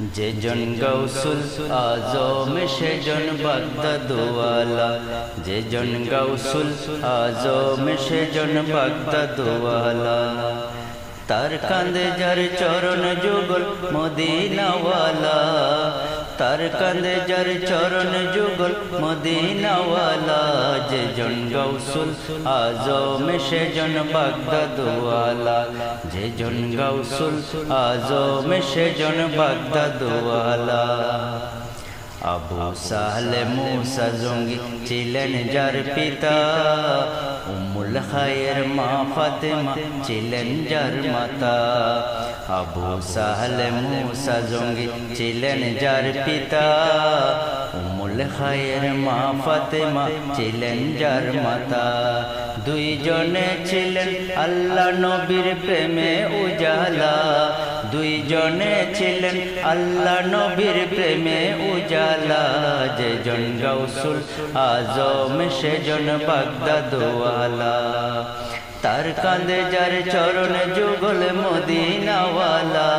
যেজন গৌসুল আজম সেজন বাগদাদওয়ালা। যেজন গৌসুল আজম সেজন বাগদাদওয়ালা। তার কান্দে যার চরণ যুগল মদিনাওয়ালা। তার কাঁধে যার চরণ যুগল, মদিনাওয়ালা যে জন গৌসুল আজম সেজন বাগদাদওয়ালা। যে জন গৌসুল আজম সেজন বাগদাদওয়ালা। আবু সাহলে মুসা জঙ্গি ছিলেন যার পিতা। উম্মুল খায়ের মা ফাতেমা ছিলেন যার মাতা। আবু সাহলে মুসা জঙ্গি ছিলেন যার পিতা। উম্মুল খায়ের মা ফাতেমা ছিলেন যার মাতা। দুইজনে ছিলেন আল্লাহ নবীর প্রেমে উজালা। দুইজনে ছিলেন আল্লাহ নবীর প্রেমে উজালা। যে জন গৌসুল আজম, সেজন বাগদাদওয়ালা। তার কান্দে যার চরণ যুগল মদিনাওয়ালা।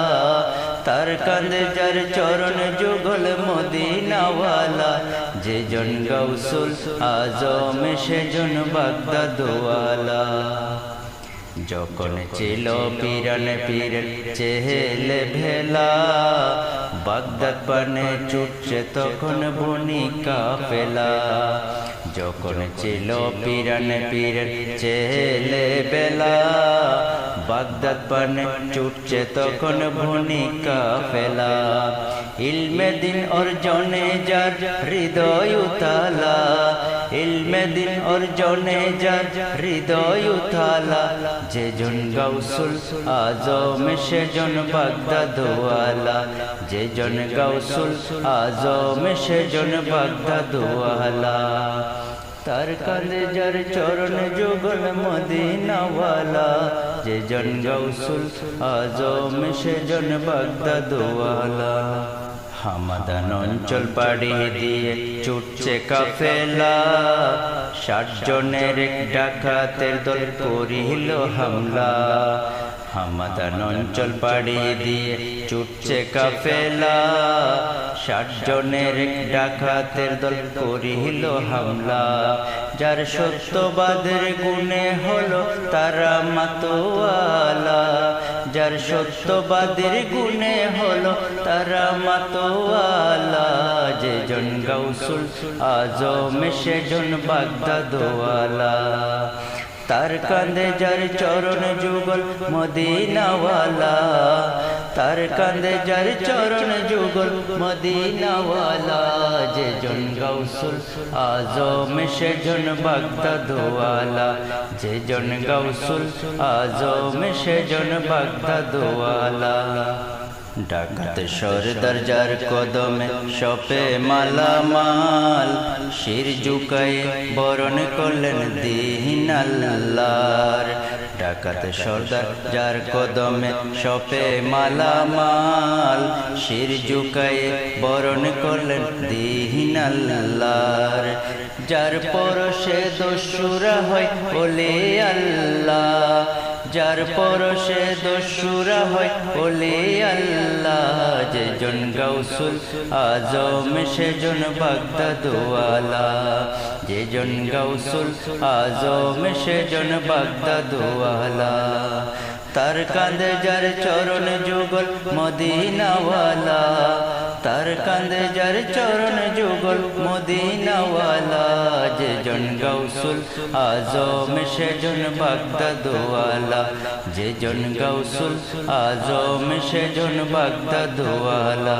তার কান্দে যার চরণ যুগল মদিনাওয়ালা। যে জন গৌসুল আজম, সেজন বাগদাদওয়ালা। যখন ছিল পিরন পীর চেহেল ভেলা। বাগদাদ পানে চুটছে তখন বনিকা ফেলা যখন ছিল পিরন পীর চেহেলে বেলা বাগদাদ পানে চুটছে তখন ভূমিকা ফেলা ইলমে দিন অর্জনে যার হৃদয় উতালা। ইলমে দিন অর্জনে যার হৃদয় উতালা যে জন গৌসুল আজম সেজন বাগদাদওয়ালা যে জন গৌসুল আজম সেজন বাগদাদওয়ালা তার কাঁধে যার চরণ যুগল মদিনাওয়ালা। যে জন গৌসুল আজম সেজন বাগদাদওয়ালা হামাদান অঞ্চল পাড়ি দিয়ে ছুটছে কাফেলা। ষাট জনের ডাকাতের দল করিল হামলা। হামাদান অঞ্চল পাড়ি দিয়ে ছুটছে কাফেলা। ষাট জনের ডাকাতের দল করিল হামলা। যার সত্যবাদের গুণে হলো তারা মাতোয়ালা যার সত্যবাদের গুণে হলো তারা মাতোয়ালা। যে জন আজ আজম সেজন বাগদাদওয়ালা তার কান্দে যার চরণ যুগল মদিনাওয়ালা। তার কান্দে যার চরণ যুগল মদিনাওয়ালা। যে জন গৌসুল আজম সেজন বাগদাদওয়ালা। যে জন গৌসুল আজম সেজন বাগদাদওয়ালা। ডাকাত সরদার যার কদমে সপে মালামাল শির জুকায়ে বরণ করলেন দিন আল্লাহর। ডাকাত সর্দার যার কদমে সপে মালামাল শির জুকায়ে বরণ করলেন দিন আল্লাহর। যার পরশে দস্যুরা হয় বলে আল্লাহ যার পরশে দস্যুরা হয় বলে আল্লাহ যে জন গৌসুল আজম, সেজন বাগদাদওয়ালা। যে জন গৌসুল আজম, সেজন বাগদাদওয়ালা। তার কাঁধে যার চরণ যুগল মদিনাওয়ালা। তার কান্দে যার চরণ যুগল, মদিনাওয়ালা যে জন গৌসুল আজম সেজন বাগদাদওয়ালা, যে জন গৌসুল আজম সেজন বাগদাদওয়ালা।